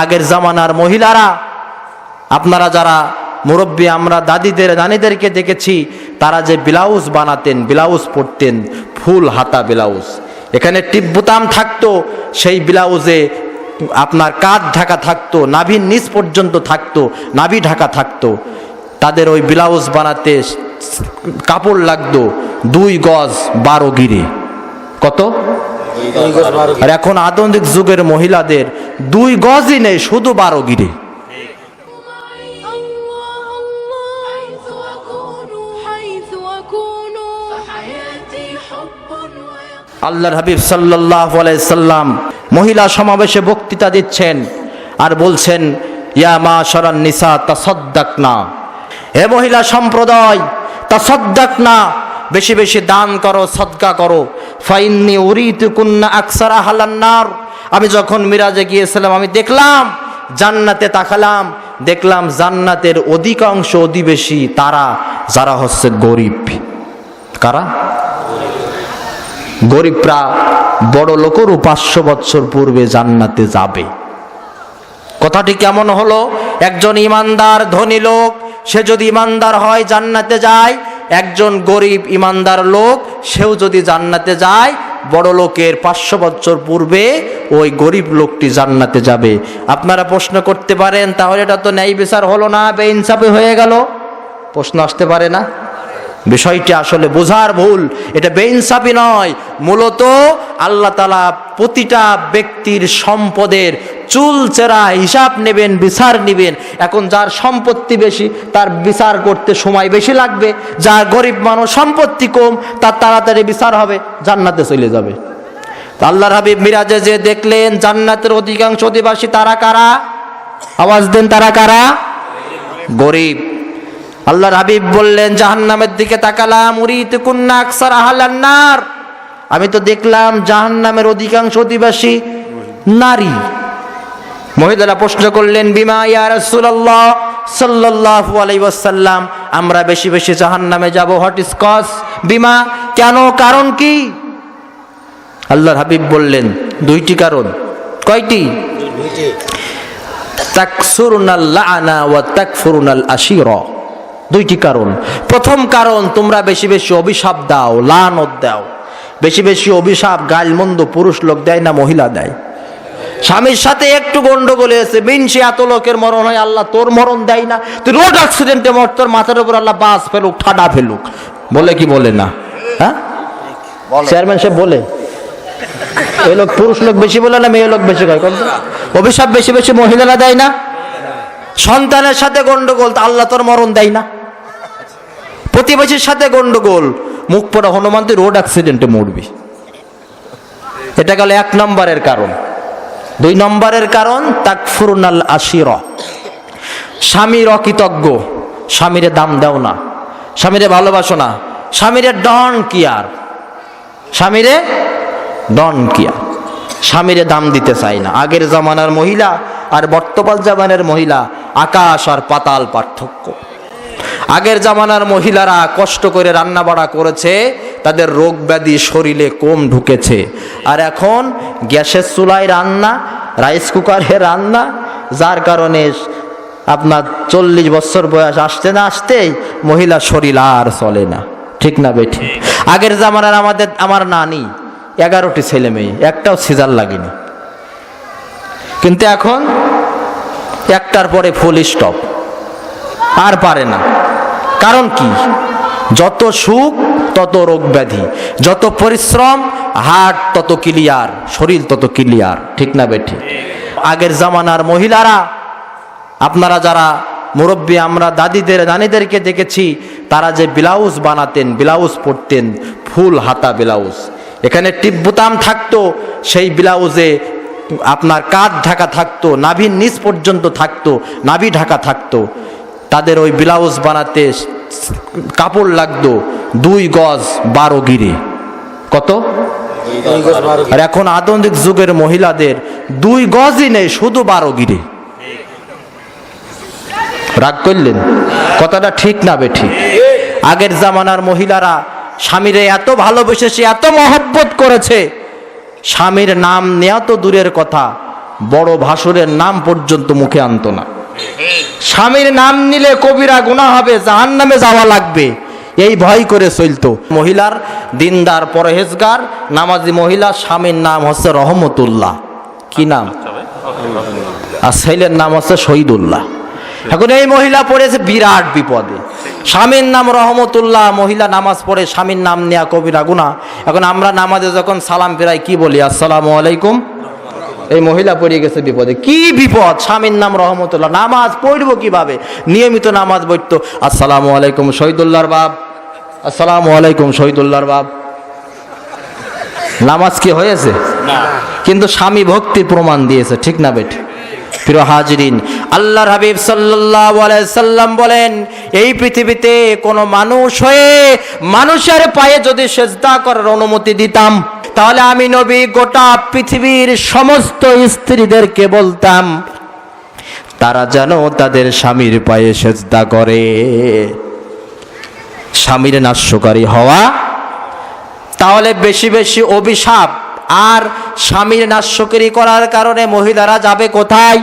আগের জামানার মহিলারা, আপনারা যারা মুরব্বী, আমরা দাদিদের, নানিদেরকে দেখেছি, তারা যে ব্লাউজ বানাতেন, ব্লাউজ পরতেন, ফুল হাতা ব্লাউজ। এখানে টিপ বোতাম থাকতো, সেই ব্লাউজে আপনার কাঁধ ঢাকা থাকতো, নাভির নিচ পর্যন্ত থাকতো, নাভি ঢাকা থাকতো। তাদের ওই ব্লাউজ বানাতে কাপড় লাগতো, দুই গজ বারো গিরে। কত? আর এখন আধুনিক যুগের মহিলাদের দুই গজই নেই, শুধু বারো গিরে। আল্লাহর হাবিব সাল্লাহ সাল্লাম মহিলা সমাবেশে বক্তৃতা দিচ্ছেন আর বলছেন, ইয়া মা সরান নিসা তা সদ্দাক না হে মহিলা সম্প্রদায় তা সদ্দাক না বেশি বেশি দান করো সদ্গা করো। ফাইন্নি উরিত কুন্না আকসার আহলান্নার আমি যখন মিরাজে গিয়েছিলাম, আমি দেখলাম জান্নাতে তাকালাম, দেখলাম জান্নাতের অধিকাংশ অধিবেশী তারা, যারা হচ্ছে গরিব। কারা? গরিবরা বড় লোকেরও পাঁচশো বছর পূর্বে জান্নাতে যাবে। কথাটি কেমন হলো? একজন ইমানদার, ধনী লোক, সে যদি ইমানদার হয়, জান্নাতে যায়। একজন গরিব, ইমানদার লোক, সেও যদি জান্নাতে যায় বড় লোকের পাঁচশো বছর পূর্বে ওই গরিব লোকটি জান্নাতে যাবে। আপনারা প্রশ্ন করতে পারেন, তাহলে এটা তো ন্যায় বিচার হলো না বে ইনসাফে হয়ে গেল। প্রশ্ন আসতে পারে না? বিষয়টি আসলে বোঝার ভুল। এটা বেইনসাফি নয়, মূলত আল্লাহ তালা প্রতিটা ব্যক্তির সম্পদের চুল চেরা হিসাব নেবেন, বিচার নেবেন। এখন যার সম্পত্তি বেশি, তার বিচার করতে সময় বেশি লাগবে। যার গরিব মানুষ সম্পত্তি কম, তার তাড়াতাড়ি বিচার হবে, জান্নাতে চলে যাবে। তো আল্লাহর হাবিব মিরাজে যে দেখলেন, জান্নাতের অধিকাংশ অধিবাসী তারা কারা? আওয়াজ দেন, তারা কারা? গরিব। আল্লাহর হাবিব বললেন, জাহান্নামের দিকে তাকালাম উরিত কুন্না আকসার আহালান্নার আমি তো দেখলাম, জাহান্নামের অধিকাংশ অধিবাসী নারী। মহিলারা প্রশ্ন করলেন বিমা ইয়া রাসূলুল্লাহ? সাল্লাল্লাহু আলাইহি ওয়াসাল্লাম আমরা বেশি বেশি জাহান্নামে যাব হোয়াট ইজ কজ বিমা কেন? কারণ কি? আল্লাহর হাবিব বললেন দুইটি কারণ। কয়টি? তাকসুরুনাল লাআনা ওয়া তাকফুরুনাল আশিরা। দুইটি কারণ। প্রথম কারণ তোমরা বেশি বেশি অভিশাপ দাও লানত দাও। বেশি বেশি অভিশাপ গাল মন্দ পুরুষ লোক দেয় না মহিলা দেয়। স্বামীর সাথে একটু গন্ডগোল হয়েছে। বিনসি এত লোকের মরণ হয় আল্লাহ তোর মরণ দেয় না। তুই রোড অ্যাক্সিডেন্টে মর তোর মাথার উপর আল্লাহ বাস ফেলুক ঠাডা ফেলুক। বলে কি বলে না? হ্যাঁ? চেয়ারম্যান সাহেব বলে। এই লোক পুরুষ লোক বেশি বলে না মেয়ে লোক বেশি কয়? অভিশাপ বেশি বেশি মহিলারা দেয় না। সন্তানের সাথে গন্ডগোল তা আল্লাহ তোর মরণ দেয় না। প্রতিবেশীর সাথে গন্ডগোল মুখ পড়া হনুমান তুই রোড অ্যাক্সিডেন্টে মরবি। এটা গেল এক নম্বরের কারণ। দুই নম্বরের কারণ, তাকফুরুনাল আশির। স্বামীর অকৃতজ্ঞ, স্বামীরে দাম দাও না, স্বামীরে ভালোবাসো না, স্বামীরে ডন কিয়ার, স্বামীরে ডন কিয়ার, স্বামীরে দাম দিতে চাই না। আগের জামানার মহিলা আর বর্তমান জামানের মহিলা আকাশ আর পাতাল পার্থক্য। আগের জামানার মহিলারা কষ্ট করে রান্না বাড়া করেছে, তাদের রোগ ব্যাধি শরীরে কম ঢুকেছে। আর এখন গ্যাসের চুলায় রান্না, রাইস কুকারে রান্না, যার কারণে আপনার চল্লিশ বছর বয়স আসতে না আসতেই মহিলা শরীর আর চলে না। ঠিক না বেঠি? আগের জামানার আমাদের, আমার নানি, এগারোটি ছেলে মেয়ে, একটাও সিজার লাগেনি। কিন্তু এখন একটার পরে ফুল স্টপ আর পারে না। কারণ কি? যত সুখ, তত রোগ ব্যাধি। যত পরিশ্রম হার্ট তত ক্লিয়ার, শরীর তত ক্লিয়ার। ঠিক না বেঠি আগের জামানার মহিলারা, আপনারা যারা মুরব্বী, আমরা দাদিদের, নানিদেরকে দেখেছি, তারা যে ব্লাউজ বানাতেন, ব্লাউজ পরতেন, ফুল হাতা ব্লাউজ। এখানে টিপ বোতাম থাকতো, সেই ব্লাউজে আপনার কাঁধ ঢাকা থাকতো, নাভির নিচ পর্যন্ত থাকতো, নাভি ঢাকা থাকতো। তাদের ওই ব্লাউজ বানাতে কাপড় লাগতো দুই গজ বারো গিরে। কত? আর এখন আধুনিক যুগের মহিলাদের দুই গজই নেই শুধু বারো গিরে। রাগ করলেন? কথাটা ঠিক না বে ঠিক। আগের জামানার মহিলারা স্বামীরে এত ভালোবেসেছে এত মহব্বত করেছে। স্বামীর নাম নেওয়া তো দূরের কথা বড় ভাসুরের নাম পর্যন্ত মুখে আনতো না। স্বামীর নাম নিলে কবিরা গুণা হবে জাহান নামে যাওয়া লাগবে। এই ভয় করে চলতো। মহিলার দিনদার পরহেজগার, নামাজি মহিলা, স্বামীর নাম হচ্ছে রহমতুল্লাহ। কি নাম? আর ছেলের নাম হচ্ছে শহীদুল্লাহ। এখন এই মহিলা পড়েছে বিরাট বিপদে। স্বামীর নাম রহমতুল্লাহ, মহিলা নামাজ পড়ে স্বামীর নাম নেয়া কবিরা গুণা এখন আমরা নামাজে যখন সালাম ফেরাই, কি বলি? আসসালামু আলাইকুম। এই মহিলা পড়ে গেছে বিপদে। কি বিপদ? স্বামীর নাম রহমতুল্লাহ। নামাজ পড়ব কীভাবে? নিয়মিত নামাজ পড়তো। আসসালামু আলাইকুম শহীদুল্লাহর বাপ। আসসালামু আলাইকুম শহীদুল্লাহর বাপ। নামাজ কি হয়েছে? কিন্তু স্বামী ভক্তির প্রমাণ দিয়েছে ঠিক না বেটি? প্রিয় হাজরিন আল্লাহর হাবিব সাল্লাল্লাহু আলাইহি সাল্লাম বলেন এই পৃথিবীতে কোনো মানুষ হয়ে মানুষের পায়ে যদি সেজদা করার অনুমতি দিতাম তাহলে আমি নবী, গোটা পৃথিবীর সমস্ত স্ত্রীদেরকে বলতাম, তারা যেন তাদের স্বামীর পায়ে সেজদা করে। স্বামীর নাশ্যকারী হওয়া, তাহলে বেশি বেশি অভিশাপ। আর স্বামীর নাশ্যকারী করার কারণে মহিলারা যাবে কোথায়?